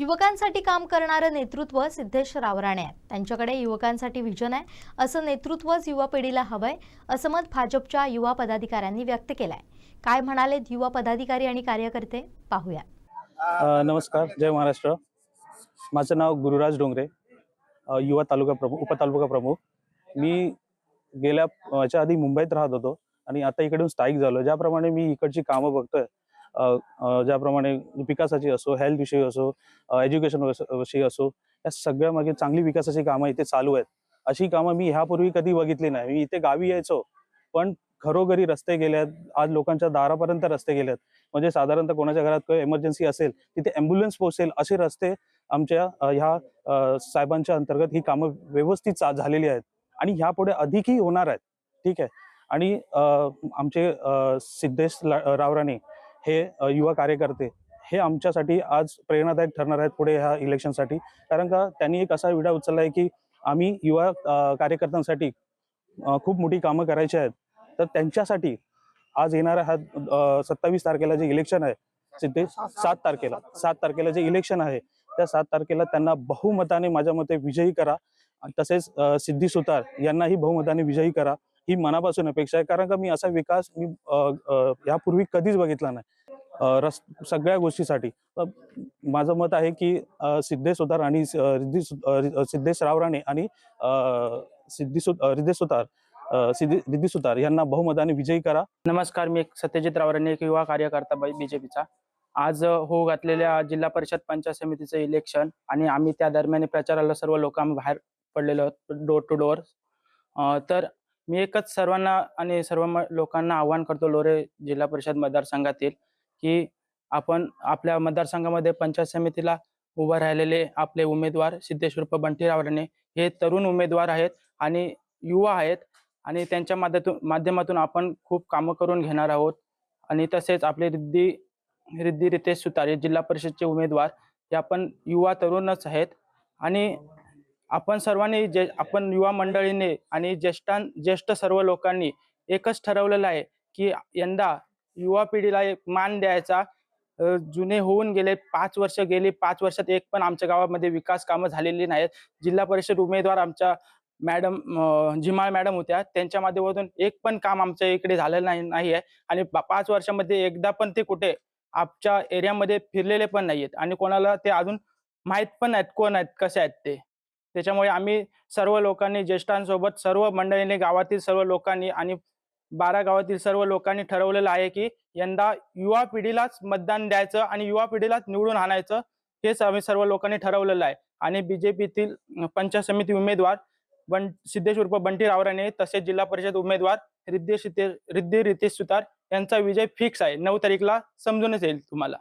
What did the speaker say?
युवकांसाठी काम करणारं नेतृत्व सिद्धेश रावराणे आहे. त्यांच्याकडे युवकांसाठी व्हिजन आहे. असं नेतृत्वच युवा पिढीला हवंय असं मत भाजपच्या युवा पदाधिकाऱ्यांनी व्यक्त केलंय. काय म्हणालेत युवा पदाधिकारी आणि कार्यकर्ते? पाहूया. नमस्कार. जय महाराष्ट्र. माझं नाव गुरुराज डोंगरे युवा तालुका प्रमुख उपतालुका प्रमुख. मी गेल्या आधी मुंबईत राहत होतो आणि आता इकडून स्थायिक झालो. ज्याप्रमाणे मी इकडची कामं बघतोय ज्याप्रमाणे विकासाची असो हेल्थ विषयी असो एज्युकेशन विषयी असो या सगळ्या मागे चांगली विकासाची कामं इथे चालू आहेत. अशी कामं मी ह्यापूर्वी कधी बघितली नाही. मी इथे गावी यायचो पण घरोघरी रस्ते गेल्यात आज लोकांच्या दारापर्यंत रस्ते गेल्यात म्हणजे साधारणतः कोणाच्या घरात काही एमर्जन्सी असेल तिथे अँब्युलन्स पोहोचेल असे रस्ते आमच्या ह्या साहेबांच्या अंतर्गत ही कामं व्यवस्थित झालेली आहेत. आणि ह्यापुढे अधिकही होणार आहेत. ठीक आहे? आणि आमचे सिद्धेश ला- रावराणे हे युवा कार्यकर्ते हे आमच्यासाठी आज प्रेरणादायक ठरणार आहेत पुढे ह्या इलेक्शनसाठी. कारण का त्यांनी एक असा विडा उचलला आहे की आम्ही युवा कार्यकर्त्यांसाठी खूप मोठी कामं करायची आहेत. तर त्यांच्यासाठी आज येणारा हा सत्तावीस तारखेला जे इलेक्शन आहे सिद्धेश सात तारखेला सात तारखेला जे इलेक्शन आहे त्या सात तारखेला त्यांना बहुमताने माझ्या मते विजयी करा. तसेच सिद्धी सुतार यांनाही बहुमताने विजयी करा. ही मनापासून अपेक्षा आहे. कारण का मी असा विकास मी यापूर्वी कधीच बघितला नाही. रस सगळ्या गोष्टीसाठी. माझं मत आहे की सिद्धेश सुतार आणि स- अ, रिद्धी आणि अ, सिद्धी सु रिद्धेश सुतार सिद्धी रिद्धी सुतार यांना बहुमताने विजयी करा. नमस्कार मी एक सत्यजित रावराणे एक युवा कार्यकर्ता बीजेपीचा. आज हो घातलेल्या जिल्हा परिषद पंचायत समितीचं इलेक्शन आणि आम्ही त्या दरम्यान प्रचाराला सर्व लोक आम्ही बाहेर पडलेलो डोर टू डोअर तर मी एकच सर्वांना आणि सर्व लोकांना आव्हान करतो लोरे जिल्हा परिषद मतदारसंघातील की आपण आपल्या मतदारसंघामध्ये पंचायत समितीला उभं राहिलेले आपले उमेदवार सिद्धेश्वर उर्फ हे तरुण उमेदवार आहेत आणि युवा आहेत आणि त्यांच्या माध्यमातून माध्यमातून आपण खूप कामं करून घेणार आहोत. आणि तसेच आपले रिद्धी रिद्धी रितेश सुतारे जिल्हा परिषदचे उमेदवार हे आपण युवा तरुणच आहेत. आणि आपण सर्वांनी जे आपण युवा मंडळीने आणि ज्येष्ठां ज्येष्ठ सर्व लोकांनी एकच ठरवलेलं आहे की यंदा युवा पिढीला एक मान द्यायचा. जुने होऊन गेले पाच वर्ष गेली पाच वर्षात एक पण आमच्या गावामध्ये विकास कामं झालेली नाहीत. जिल्हा परिषद उमेदवार आमच्या मॅडम अं, जिमाळ मॅडम होत्या. त्यांच्या माध्यमातून एक पण काम आमच्या इकडे झालेलं नाही नाही आहे आणि पाच वर्षामध्ये एकदा पण ते कुठे आमच्या एरियामध्ये फिरलेले पण नाहीयेत. आणि कोणाला ते अजून माहीत पण नाहीत कोण आहेत कसे आहेत ते. त्याच्यामुळे आम्ही सर्व लोकांनी ज्येष्ठांसोबत सर्व मंडळीने गावातील सर्व लोकांनी आणि बारा गावातील सर्व लोकांनी ठरवलेलं आहे की यंदा युवा पिढीलाच मतदान द्यायचं आणि युवा पिढीलाच निवडून आणायचं हेच आम्ही सर्व लोकांनी ठरवलेलं आहे. आणि बीजेपीतील पंचायत समिती उमेदवार बं सिद्धेश उर्फ बंटी रावराने तसेच जिल्हा परिषद उमेदवार रिद्धेश सिद्धे रिद्धी रितेश सुतार यांचा विजय फिक्स आहे. नऊ तारीखला समजूनच येईल तुम्हाला.